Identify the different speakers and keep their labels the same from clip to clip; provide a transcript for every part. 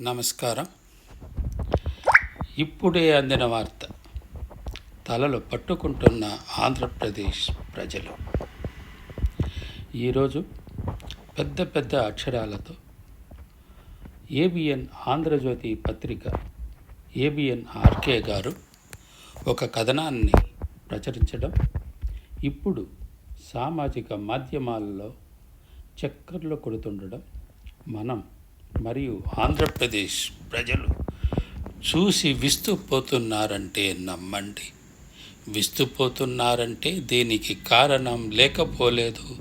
Speaker 1: నమస్కారం. ఇప్పుడే అందిన వార్త. తలలు పట్టుకుంటున్న ఆంధ్రప్రదేశ్ ప్రజలు. ఈరోజు పెద్ద పెద్ద అక్షరాలతో ఏబిఎన్ ఆంధ్రజ్యోతి పత్రిక ఏబిఎన్ ఆర్కే గారు ఒక కథనాన్ని ప్రచురించడం ఇప్పుడు సామాజిక మాధ్యమాల్లో చక్కర్లు కొడుతుండడం మనం మరియు ఆంధ్రప్రదేశ్ ప్రజలు చూసి విస్తుపోతున్నారంటే నమ్మండి. విస్తుపోతున్నారంటే దీనికి కారణం లేకపోలేదు.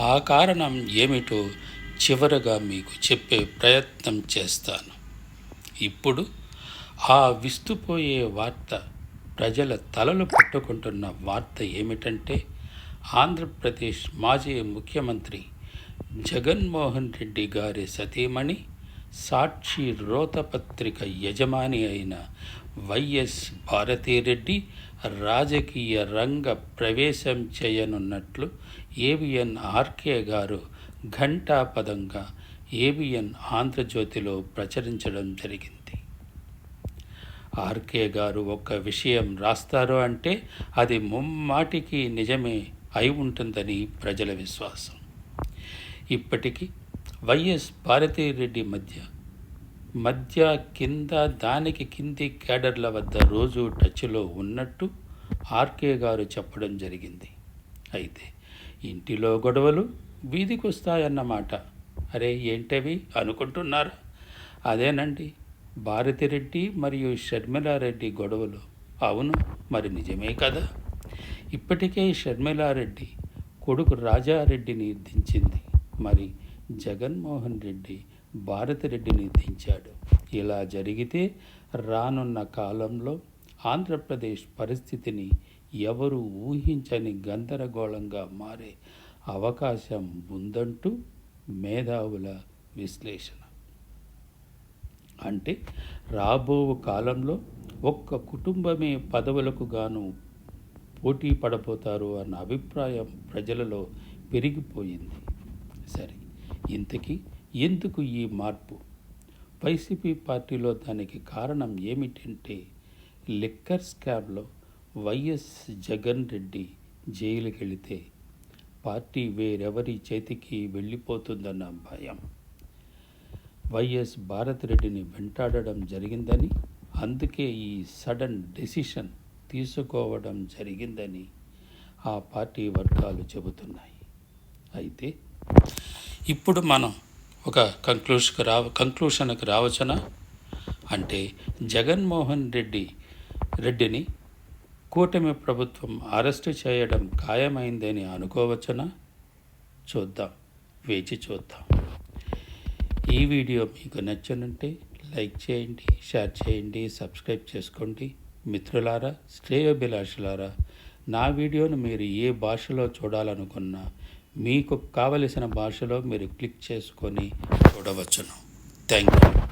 Speaker 1: ఆ కారణం ఏమిటో చివరగా మీకు చెప్పే ప్రయత్నం చేస్తాను. ఇప్పుడు ఆ విస్తుపోయే వార్త ప్రజల తలలు పట్టుకుంటున్న వార్త ఏమిటంటే ఆంధ్రప్రదేశ్ మాజీ ముఖ్యమంత్రి జగన్మోహన్ రెడ్డి గారి సతీమణి సాక్షి రోతపత్రిక యజమాని అయిన వైఎస్ భారతీరెడ్డి రాజకీయ రంగ ప్రవేశం చేయనున్నట్లు ఏబిఎన్ ఆర్కే గారు ఘంటాపదంగా ఏబిఎన్ ఆంధ్రజ్యోతిలో ప్రచురించడం జరిగింది. ఆర్కే గారు ఒక విషయం రాస్తారు అంటే అది ముమ్మాటికి నిజమే అయి ఉంటుందని ప్రజల విశ్వాసం. ఇప్పటికీ వైఎస్ భారతీరెడ్డి మధ్య మధ్య కింద దానికి కింది క్యాడర్ల వద్ద రోజు టచ్లో ఉన్నట్టు ఆర్కే గారు చెప్పడం జరిగింది. అయితే ఇంటిలో గొడవలు వీధికి వస్తాయన్నమాట అరే ఏంటవి? అనుకుంటున్నారా? అదేనండి భారతిరెడ్డి మరియు షర్మిలారెడ్డి గొడవలు. అవును మరి నిజమే కదా? ఇప్పటికే షర్మిలారెడ్డి కొడుకు రాజారెడ్డిని దించింది. మరి జగన్మోహన్ రెడ్డి భారతిరెడ్డిని దించాడు. ఇలా జరిగితే రానున్న కాలంలో ఆంధ్రప్రదేశ్ పరిస్థితిని ఎవరు ఊహించని గందరగోళంగా మారే అవకాశం ఉందంటూ మేధావుల విశ్లేషణ. అంటే రాబో కాలంలో ఒక్క కుటుంబమే పదవులకు గాను పోటీ పడబోతారు అన్న అభిప్రాయం ప్రజలలో పెరిగిపోయింది. సరే. ఇంతకీ ఎందుకు ఈ మార్పు? వైసీపీ పార్టీలో దానికి కారణం ఏమిటంటే లిక్కర్ స్కామ్లో వైఎస్ జగన్ రెడ్డి జైలుకి వెళితే పార్టీ వేరెవరి చేతికి వెళ్ళిపోతుందన్న భయం. వైఎస్ భారతిరెడ్డిని వెంటాడడం జరిగిందని అందుకే ఈ సడన్ డెసిషన్ తీసుకోవడం జరిగిందని ఆ పార్టీ వర్గాలు చెబుతున్నాయి. అయితే ఇప్పుడు మనం ఒక కంక్లూషన్కి రావ కంక్లూషన్కి రావచ్చనా? అంటే జగన్మోహన్ రెడ్డి రెడ్డిని కూటమి ప్రభుత్వం అరెస్టు చేయడం ఖాయమైందని అనుకోవచ్చునా? చూద్దాం వేచి చూద్దాం. ఈ వీడియో మీకు నచ్చనుంటే లైక్ చేయండి షేర్ చేయండి సబ్స్క్రైబ్ చేసుకోండి. మిత్రులారా శ్రేయోభిలాషులారా నా వీడియోను మీరు ఏ భాషలో చూడాలనుకున్నా మీకు కావలసిన భాషలో మీరు క్లిక్ చేసుకొని చూడవచ్చును. Thank you